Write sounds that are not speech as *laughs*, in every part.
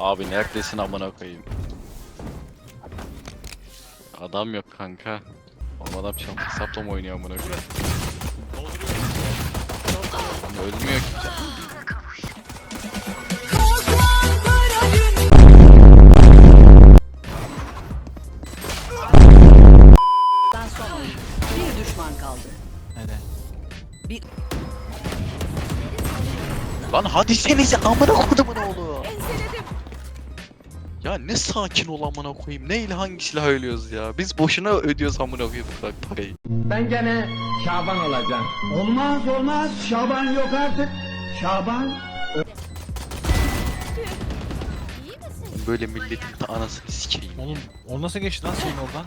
Abi neredesin amına koyayım? Adam yok kanka. Oğlum adam çam mı oynuyor amına koyayım? Ölmüyor ki. Bir düşman kaldı. Hele. Bir Lan hadi senize amına kodumun oğlu. Ya ne sakin ol amına koyayım. Neyle hangi silah ölüyoruz ya? Biz boşuna ödüyoruz amına koyayım bak parayı. Ben gene Şaban olacağım. Olmaz olmaz Şaban yok artık. Şaban Böyle milletin de anasını sikeyim. Oğlum o nasıl geçti lan senin oradan?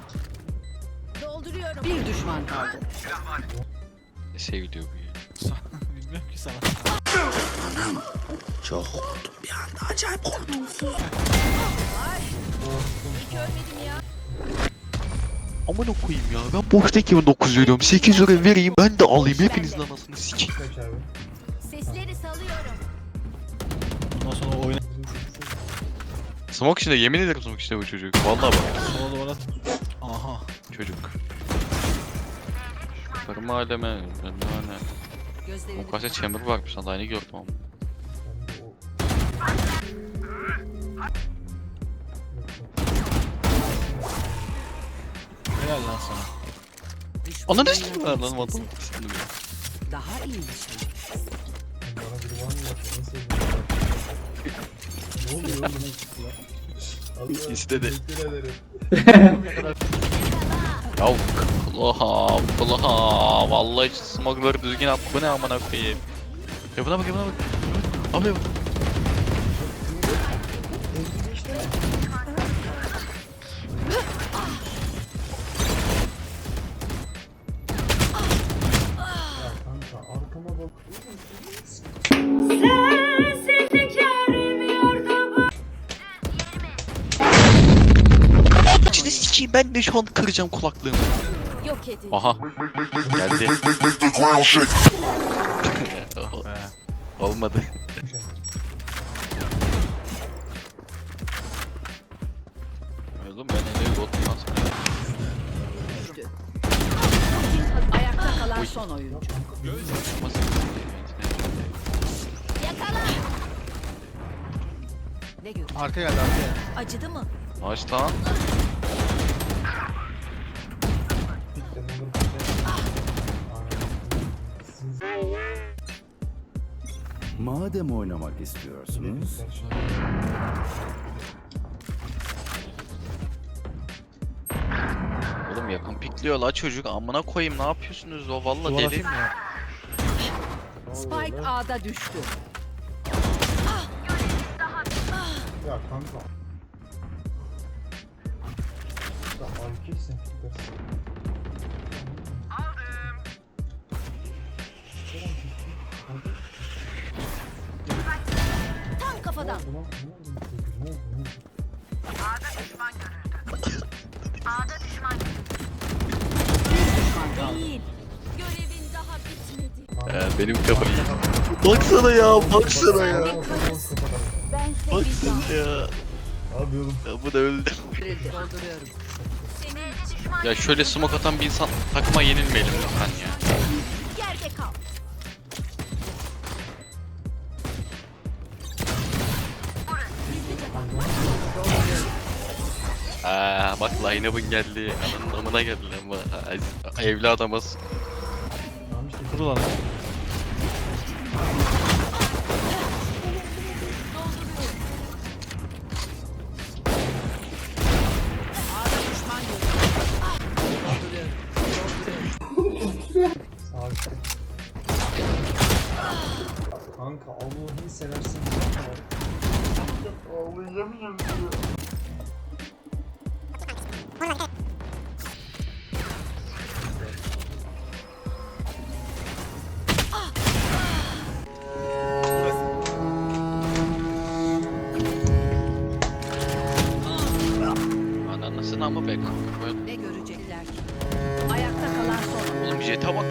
Dolduruyorum. bir düşman kaldı. Ne seviliyor bu ya. *laughs* Bilmiyorum ki sana. Görmedim ya. Amına koyayım ya. Ben boştaki 9 veriyorum. 8 lira vereyim. Ben de alayım hepinizin anasını sikeyim. Sesleri salıyorum. Ondan sonra oyuna Smoke içinde yemin ederim smoke içinde bu çocuk. Vallahi bak. sola duvara... Aha. Çocuk. Karım aleme. Ben hani. Gözlerini O kaset chamber varmış lan yeni gördüm ama. Helal lan sana. düşman Ananı yere sikeyim lan lan sesi. vatan. Daha iyi bir şey. İstedi. *laughs* Ya kulaha kulaha vallahi hiç smoke'ları düzgün at bu ne amına koyayım. Ya buna bak ya buna bak. Abi sikeyim ben de şu an kıracağım kulaklığımı. Yok edin. Aha. Geldi. *laughs* Olmadı. Oğlum ben ele bot basmaya. Düştü. Ayakta kalan son oyuncu. Yakala. Ne gör? Arka geldi arkaya. Acıdı mı? Aç lan. Madem oynamak istiyorsunuz, Oğlum yakın pikliyor la çocuk amına koyayım ne yapıyorsunuz o valla deli. atayım mı ya? Spike A'da düştü. Ya kanka. Ya erkeksin gidersin. Buna ne oldu? Ne oldu? Ne oldu? Düşman kaldı. Değil. Görevin daha bitmedi. Benim kafayı. Baksana ya baksana ya. Ben Baksana ya. Abi oğlum. Ya bu da öldü. Ya şöyle smoke atan bir insan takıma yenilmeyelim lütfen ya. Aa bak line-up'ın geldi. Ananın amına geldi lan bu. Ay, Evli adamız. Tamam işte. Kuru lan. A'da düşman görüldü. Diyor. Ananasını ama be kanka. Böyle- Ne görecekler ki? Ayakta kalan son. Oğlum jet'e bak